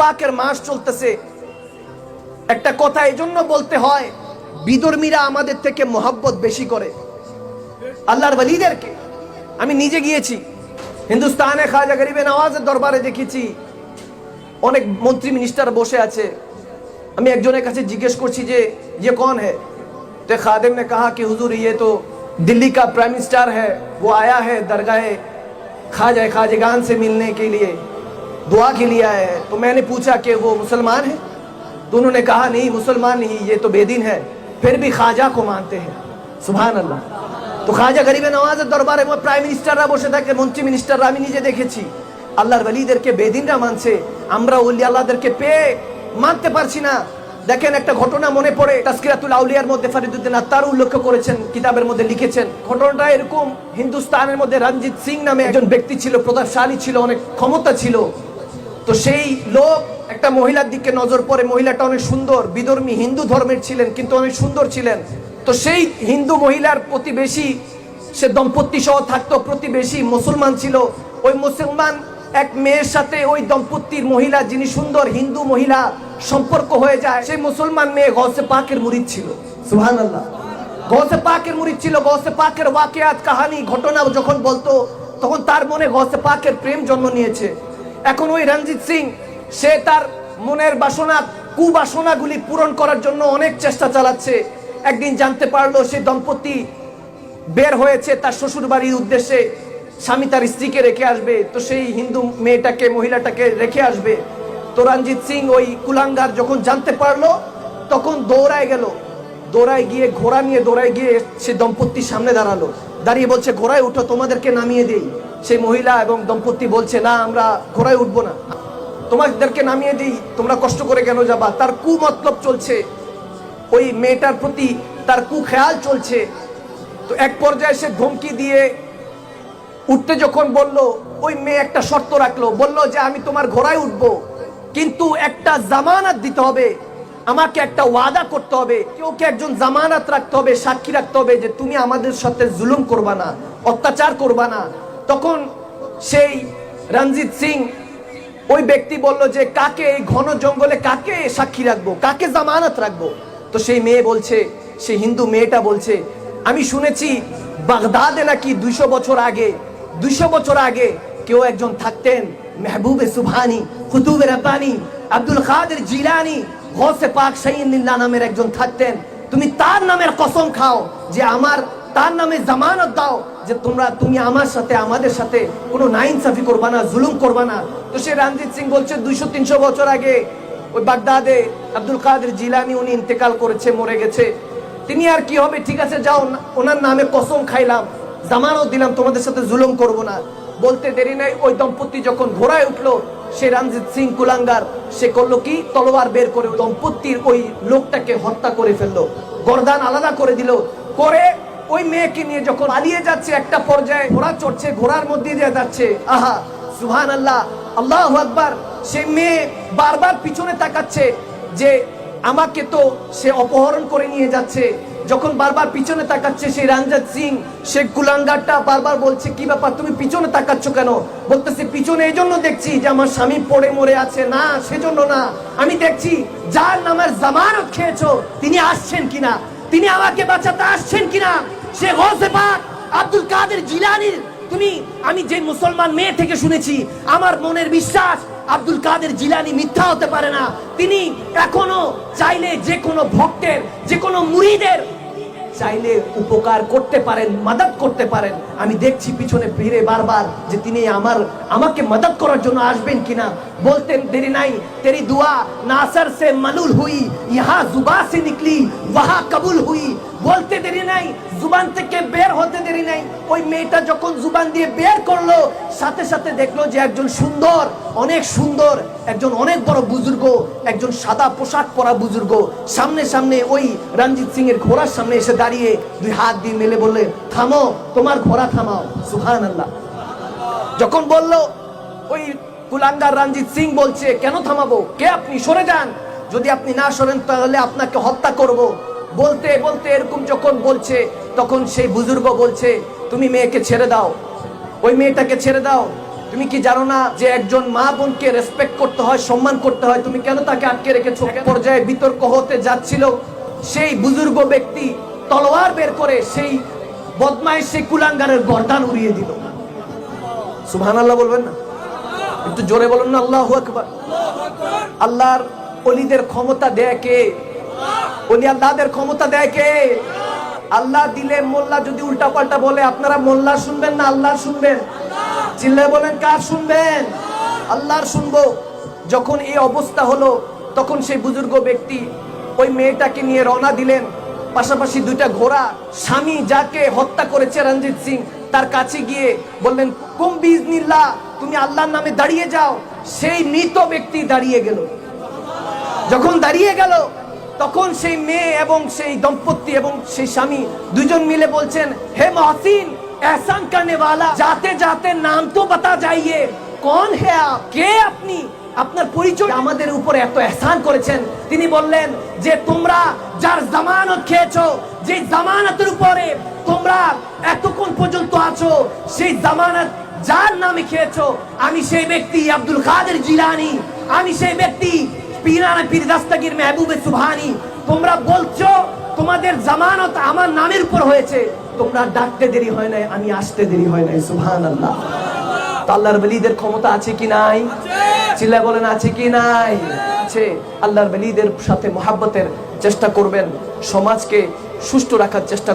পাকের মাস চলতেছে একটা কথা এই জন্য বলতে হয় বিদর্মীরা আমাদের থেকে মোহাব্বত বেশি করে আল্লাহর বলিদেরকে আমি নিজে গিয়েছি হিন্দুস্তানে খাজা গরিবে নওয়াজের দরবারে দেখেছি অনেক মন্ত্রী মিনিস্টার বসে আছে আমি একজনের কাছে জিজ্ঞেস করছি যে ये कौन है तो खादिम ने कहा कि हुजूर ये तो दिल्ली का प्राइम मिनिस्टर है वो आया है दरगाह खाजा खाजगान से मिलने के लिए दुआ के लिए आया है तो मैंने पूछा कि वो मुसलमान है तो उन्होंने कहा नहीं मुसलमान नहीं ये तो बेदीन है फिर भी खाजा को मानते हैं सुबहान अल्लाह তো খাজা গরিবে নওয়াজের দরবারে প্রাইম মিনিস্টাররা বসে থাকে মন্ত্রী মিনিস্টাররা আমি নিজে দেখেছি আল্লাহর ওয়ালিদেরকে বেদিনরা মানছে আমরা ওলি আল্লাহদেরকে পেয়ে মানতে পারছি না দেখেন একটা ঘটনা মনে পড়ে তাসকিরাতুল আউলিয়ার মধ্যে ফরিদুদ্দিন আত্মার উল্লেখ করেছেন কিতাবের মধ্যে লিখেছেন ঘটনাটা এরকম হিন্দুস্তানের মধ্যে রঞ্জিত সিং নামে একজন ব্যক্তি ছিল প্রতাপশালী ছিল অনেক ক্ষমতা ছিল তো সেই লোক একটা মহিলার দিকে নজর পড়ে। মহিলাটা অনেক সুন্দর, বিধর্মী, হিন্দু ধর্মের ছিলেন, কিন্তু অনেক সুন্দর ছিলেন। তো সেই হিন্দু মহিলার প্রতিবেশী, সে দম্পতি সহ থাকতো, প্রতিবেশী মুসলমান ছিল। ওই মুসলমান এক মেয়ের সাথে ওই দম্পতির মহিলা, যিনি সুন্দর হিন্দু মহিলা, সম্পর্ক হয়ে যায়। সেই মুসলমান মেয়ে গসে পাকের মুরিদ ছিল। সুহান আল্লাহ গসে পাকের মুরিদ ছিল। গসে পাকের ওয়াকিয়াত, কাহানি ঘটনা যখন বলতো, তখন তার মনে গসে পাকের প্রেম জন্ম নিয়েছে। এখন ওই রঞ্জিত সিং, সে তার মনের বাসনা, কুবাসনাগুলি পূরণ করার জন্য অনেক চেষ্টা চালাচ্ছে। একদিন জানতে পারল সে দম্পতি বের হয়েছে তার শ্বশুর বাড়ির উদ্দেশ্যে। স্বামী তার স্ত্রীকে রেখে আসবে, তো সেই হিন্দু মেয়েটাকে, মহিলাটাকে রেখে আসবে। তো রঞ্জিত সিং ওই কুলাঙ্গার যখন জানতে পারল, তখন দৌড়ায় গেল। দৌড়ায় গিয়ে, ঘোড়া নিয়ে দৌড়ায় গিয়ে সে দম্পতির সামনে দাঁড়াল। দাঁড়িয়ে বলছে, ঘোড়ায় উঠো, তোমাদেরকে নামিয়ে দেই। সেই মহিলা এবং দম্পতি বলছে, না, আমরা ঘোড়ায় উঠবো না। তোমাদেরকে নামিয়ে দিই, তোমরা কষ্ট করে কেন যাবা? তার কু মতলব চলছে। ওই মেয়েটার প্রতি তার কু খেয়াল চলছে। তো এক পর্যায়ে সে ধমকি দিয়ে উঠতে যখন বলল, ওই মেয়ে একটা শর্ত রাখল। বলল যে, আমি তোমার ঘোড়ায় উঠবো, কিন্তু একটা জামানত দিতে হবে। আমাকে একটা ওয়াদা করতে হবে, কেউকে একজন জামানত রাখতে হবে, সাক্ষী রাখতে হবে যে তুমি আমাদের সাথে জুলুম করবা না, অত্যাচার করবা না। তখন সেই রঞ্জিত সিং ওই ব্যক্তি বলল যে, কাকে এই ঘন জঙ্গলে কাকে সাক্ষী রাখব? কাকে জামানত রাখব? তো সেই মেয়ে বলছে, সেই হিন্দু মেয়েটা বলছে, আমি শুনেছি বাগদাদে নাকি দুইশো বছর আগে, দুইশো বছর আগে কেউ একজন থাকতেন মেহবুবে সুবহানি, কুতুবে রব্বানি, আব্দুল কাদের জিলানি গৌসে পাক শাহিনুল্লাহ নামের একজন থাকতেন। তুমি তার নামের কসম খাও যে আমার, তার নামে জামানত দাও যে তোমরা, তুমি আমার সাথে, আমাদের সাথে কোনো নাইনসাফি করবা না, জুলুম করবা না। তো সে রণজিৎ সিং বলছে, দুইশো, তিনশো বছর আগে ওই বাগদাদে আব্দুল কাদের জিলানি উনি ইন্তেকাল করেছে, মরে গেছে। তিনি আর কি হবে? ঠিক আছে, যাও, ওনার নামে কসম খাইলাম, জামানত দিলাম, তোমাদের সাথে জুলুম করব না। বলতে দেরি নাই, ওই দম্পতি যখন ঘোড়ায় উঠল সে রণজিৎ সিং কুলাঙ্গার, সে করল কি? তলোয়ার বের করে দম্পতির ওই লোকটাকে হত্যা করে ফেলল। গরদান আলাদা করে দিল। করে ওই মেয়েকে নিয়ে যখন পালিয়ে যাচ্ছে একটা পর্যায়ে, ঘোড়া চড়ছে, ঘোড়ার মধ্যে দিয়ে যাচ্ছে। আহা সুহান আল্লাহ আল্লাহ আকবার। সে মেয়ে বারবার পিছনে তাকাচ্ছে যে আমাকে তো সে অপহরণ করে নিয়ে যাচ্ছে। যখন বারবার পিছনে তাকাচ্ছে সেই রঞ্জিত সিং, সে কুলাঙ্গারটা বারবার বলছে, কি ব্যাপার, তুমি পিছনে তাকাচ্ছ কেন? বলতেছে, পিছনে এই জন্য দেখছি যে আমার স্বামী পড়ে মরে আছে। না, সেজন্য না। আমি দেখছি যার নামের জামানত খেয়েছো, তিনি আসছেন কিনা? তিনি আমাকে বাঁচাতে আসছেন কিনা? সে গৌসে পাক, আব্দুল কাদের জিলানির, তুমি, আমি যে মুসলমান মেয়ে থেকে শুনেছি, আমার মনের বিশ্বাস আব্দুল কাদের জিলানি মিথ্যা হতে পারে না। তিনি এখনও চাইলে যে কোনো ভক্তের, যে কোনো মুরিদের চাইলে উপকার করতে পারেন মাদত করতে পারেন। আমি দেখছি পিছনে ফিরে বারবার যে তিনি আমার, আমাকে মদত করার জন্য আসবেন কিনা। বলতেন, দেরি নাই, তেরি দুয়া, নাসার সে মালুল হুই, ইহা জুবা সে নিকলি, ওয়াহা কবুল হুই। বলতে দেরি নাই, জুবান থেকে বের হতে দেরি নাই। ওই মেয়েটা যখন জুবান দিয়ে বের করল, সাথে সাথে দেখল যে একজন সুন্দর, অনেক সুন্দর, একজন অনেক বড় বুজুর্গ, একজন সাদা পোশাক পরা বুজুর্গ। সামনে সামনে ওই রঞ্জিত সিং এর ঘোড়ার সামনে এসে দাঁড়িয়ে দুই হাত দিয়ে মেলে বললে, থামো, তোমার ঘোড়া থামাও। সুহান আল্লাহ যখন বলল, ওই কুলাঙ্গার রঞ্জিত সিং বলছে, কেন থামাবো? কে আপনি? সরে যান। যদি আপনি না সরেন, তাহলে আপনাকে হত্যা করব। বলতে বলতে এরকম যখন বলছে, তখন সেই বুজুর্গ বলছে, তুমি মেয়েকে ছেড়ে দাও। ওই মেয়েটাকে ছেড়ে দাও। তুমি কি জানো না যে একজন মা বোনকে রেসপেক্ট করতে হয়, সম্মান করতে হয়? তুমি কেন তাকে আটকে রেখেছো? পর্যায়ে বিতর্ক হতে যাচ্ছিল। সেই বুজুর্গ ব্যক্তি তলোয়ার বের করে সেই বদমাইশ সেই কুলাঙ্গারের গর্দান উড়িয়ে দিল। সুবহান আল্লাহ বলবেন না? একটু জোরে বলুন না, আল্লাহ আকবার। আল্লাহর অলিদের ক্ষমতা দেয় কে? অলি আল্লাহদের ক্ষমতা দেয় কে? আল্লাহ দিলে মোল্লা যদি উল্টা পাল্টা বলে, আপনারা মোল্লা শুনবেন না আল্লাহ শুনবেন? চিল্লায় বলেন, কার শুনবেন? আল্লাহর শুনব। যখন এই অবস্থা হলো, তখন সেই বুজুর্গ ব্যক্তি ওই মেয়েটাকে নিয়ে রওনা দিলেন। পাশাপাশি দুইটা ঘোড়া, স্বামী যাকে হত্যা করেছে রঞ্জিত সিং, তার কাছে গিয়ে বললেন, কুম বিজনিল্লাহ তুমি আল্লাহর নামে দাঁড়িয়ে যাও। সেই মৃত ব্যক্তি দাঁড়িয়ে গেল। যখন দাঁড়িয়ে গেল তখন সেই মেয়ে এবং সেই দম্পতি এবং সেই স্বামী দুজন মিলে বলছেন, হে মহসিন, এহসান করনে যাতে যাতে নাম তো বাতা যাইয়ে, কন হে কে আপনি? আপনার পরিচয় আমাদের উপরে এত এহসান করেছেন। তিনি বললেন, যে তোমরা যার জামানত খেয়েছো, যে জামানতের উপরে তোমরা এতক্ষণ পর্যন্ত আছো, সেই জামানত যার নামে খেয়েছো, আমি সেই ব্যক্তি আব্দুল কাদের জিলানি, আমি সেই ব্যক্তি পীরানা পীর দাস্তাগির মেহবুবে সুবহানি, তোমরা বলছো তোমাদের জামানত আমার নামের উপর হয়েছে, তোমরা ডাকতে দেরি হয় নাই, আমি আসতে দেরি হয় নাই, সুবহানাল্লাহ। তো আল্লাহর বলিদের ক্ষমতা আছে কি নাই? চিল্লা বলেন, আছে কি নাই? আছে। আল্লাহর বলিদের সাথে মোহাব্বতের চেষ্টা করবেন, সমাজকে সুস্থ রাখার চেষ্টা